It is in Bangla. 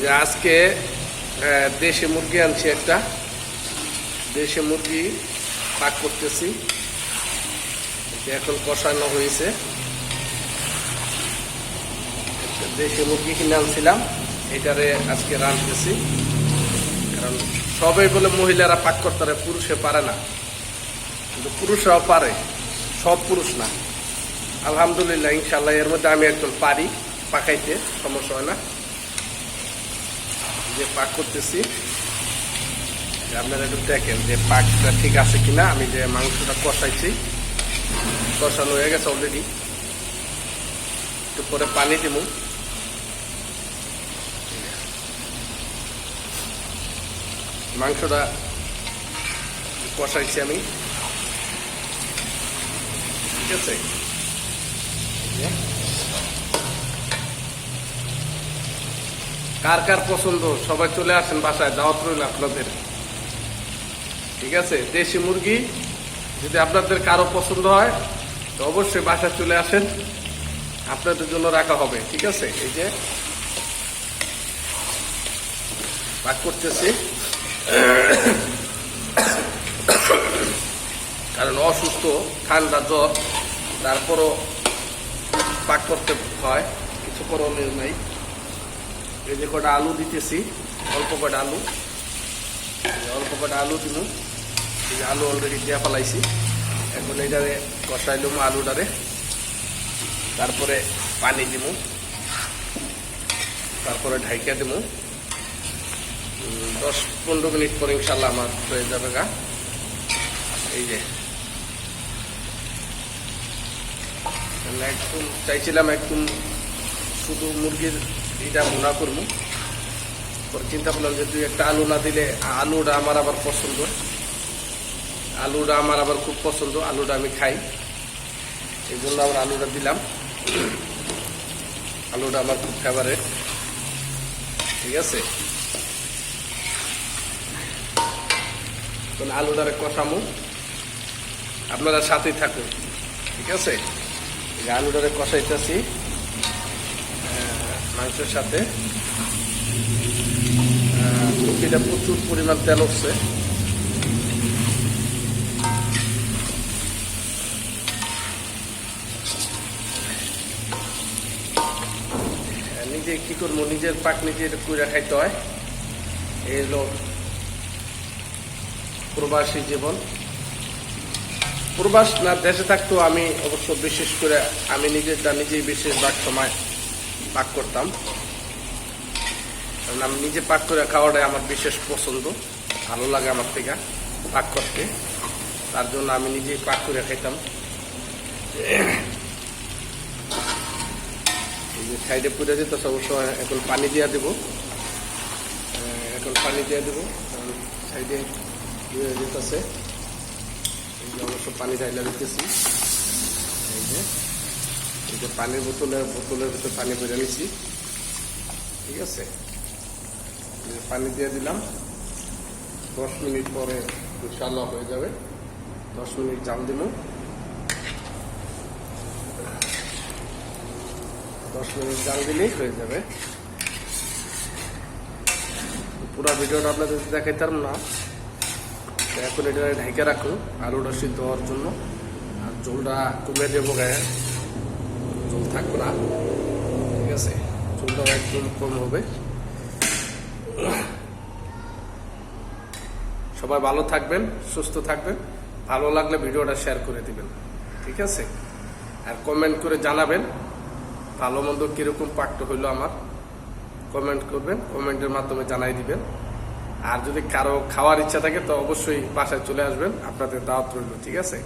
যে আজকে দেশি মুরগি আনছি একটা। দেশি মুরগি পাক করতেছি। এখন কষানো হয়েছে। দেশি মুরগি কিনে আনছিলাম। এটারে আজকে রাঁধতেছি। কারণ সবাই বলে মহিলারা পাক করতে পারে, পুরুষে পারে না। কিন্তু পুরুষরাও পারে। সব পুরুষ না। আলহামদুলিল্লাহ ইনশাল্লাহ এর মধ্যে আমি একজন পারি। পাকাইতে সমস্যা হয় না। যে পাক করতেছি আপনারা একটু দেখেন যে পাকটা ঠিক আছে কিনা, আমি যে মাংসটা কষাইছি, কষানো হয়ে গেছে অলরেডি একটু পরে পানি দিব মাংসটা কষাইছি আমি। ঠিক আছে? কার কার পছন্দ? সবাই চলে আসেন বাসায় দাওয়াত রইল আপনাদের। ঠিক আছে? দেশি মুরগি, যদি আপনাদের কারও পছন্দ হয়, তো অবশ্যই বাসায় চলে আসেন। আপনাদের জন্য রাখা হবে, ঠিক আছে? এই যে পাক করতেছি। কারণ অসুস্থ, ঠান্ডা জ্বর, তারপরও পাক করতে হয়, কিছু করণীয় নাই। এই যে কটা আলু দিতেছি, অল্প কটা আলু। অল্প কটা আলু দিল এই আলু অলরেডি দিয়া ফেলাইছি। এখন এইটারে কষাই কষাইলুম আলুটারে। তারপরে পানি দিব তারপরে ঢাইকা দিব দশ পনেরো মিনিট পরে ইনশাল্লাহ আমার হয়ে যাবে গা। এই যে। একদম চাইছিলাম একদম শুধু মুরগির এটা ভুনা করব পরে চিন্তা করলাম যে তুই একটা আলু না দিলে আলুটা আমার আবার পছন্দ। আলুটা আমার আবার খুব পছন্দ, আলুটা আমি খাই। এই জন্য আবার আলুটা দিলাম। আলুটা আমার খুব ফেভারেট ঠিক আছে? তাহলে আলুটারে কষামু আপনারা সাথেই থাকুন। ঠিক আছে? আলুটারে কষাইতেছি মাংসের সাথে। আহ, প্রচুর পরিমাণ তেল আহ, নিজে কি করব? নিজের পাক নিজের করে খাইতে হয়। এই হলো প্রবাসী জীবন। প্রবাস না দেশে থাকতো আমি অবশ্য বিশেষ করে আমি নিজেরটা নিজেই বেশিরভাগ সময় পাক করতাম। কারণ আমি নিজে পাক করে খাওয়াটাই আমার বিশেষ পছন্দ। ভালো লাগে আমার থেকে পাক করতে। তার জন্য আমি নিজেই পাক করে খাইতাম। সাইডে পুড়ে যেত অবশ্য এখন পানি দিয়ে দেবো। এখন পানি দিয়ে দেবো। সাইডে ইয়ে যেতেছে। অবশ্য পানি ঢাইলা দিতেছি। এই যে। পানির বোতলের বোতলের ভিতরে পানি ভরে নিছি ঠিক আছে? পানি দিয়ে দিলাম। দশ মিনিট পরে ইনশাল্লাহ হয়ে যাবে। দশ মিনিট জাল দিব দশ মিনিট জাল দিলেই হয়ে যাবে। পুরো ভিডিওটা আপনাদের দেখাইতাম না। এখন এটা ঢেকে রাখুন, আলুটা সিদ্ধ হওয়ার জন্য। আর জলটা কমে দেবো গায়ে। জল থাকবে না। ঠিক আছে জলটা একদম কম হবে। সবাই ভালো থাকবেন, সুস্থ থাকবেন। ভালো লাগলে ভিডিওটা শেয়ার করে দিবেন। ঠিক আছে? আর কমেন্ট করে জানাবেন, ভালো মন্দ কীরকম পাকটা হইল আমার। কমেন্ট করবেন কমেন্টের মাধ্যমে জানাই দিবেন। আর যদি কারও খাওয়ার ইচ্ছা থাকে, তো অবশ্যই বাসায় চলে আসবেন, আপনাদের দাওয়াত রইল। ঠিক আছে?